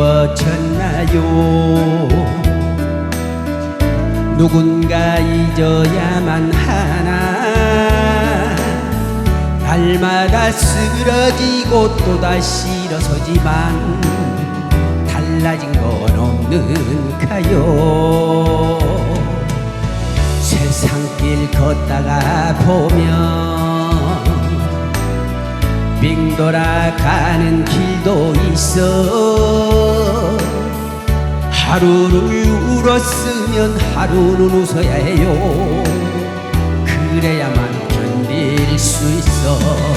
거쳤나요? 누군가 잊어야만 하나? 날마다 쓰러지고 또다시 일어서지만 달라진 건 없는가요? 세상길 걷다가 보면 빙 돌아가는 길도 있어. 하루를 울었으면 하루는 웃어야 해요. 그래야만 견딜 수 있어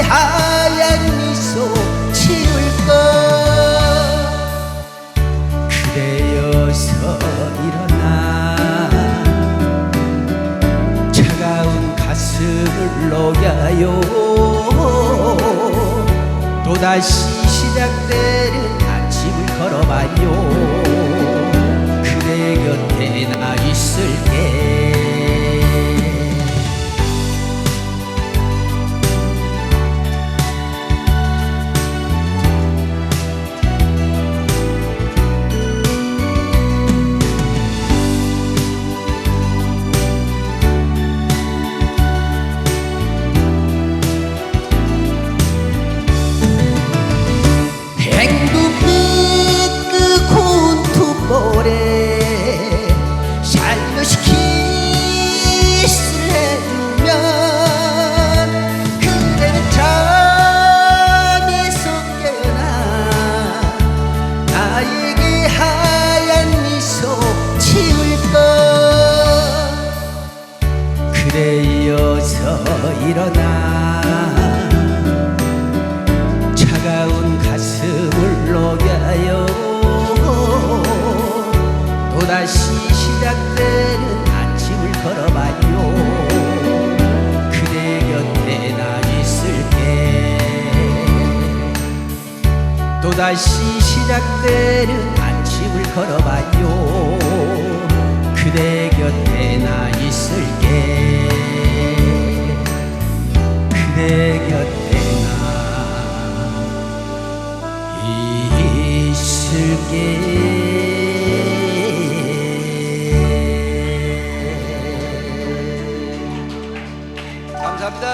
하얀 미소 지울까 그대여서 일어나. 차가운 가슴을 녹여요. 또다시 시작되는 일어나. 차가운 가슴을 녹여요. 또다시 시작되는 아침을 걸어봐요. 그대 곁에 나 있을게. 또다시 시작되는 아침을 걸어봐요. 그대 곁에 나 있을게 있을게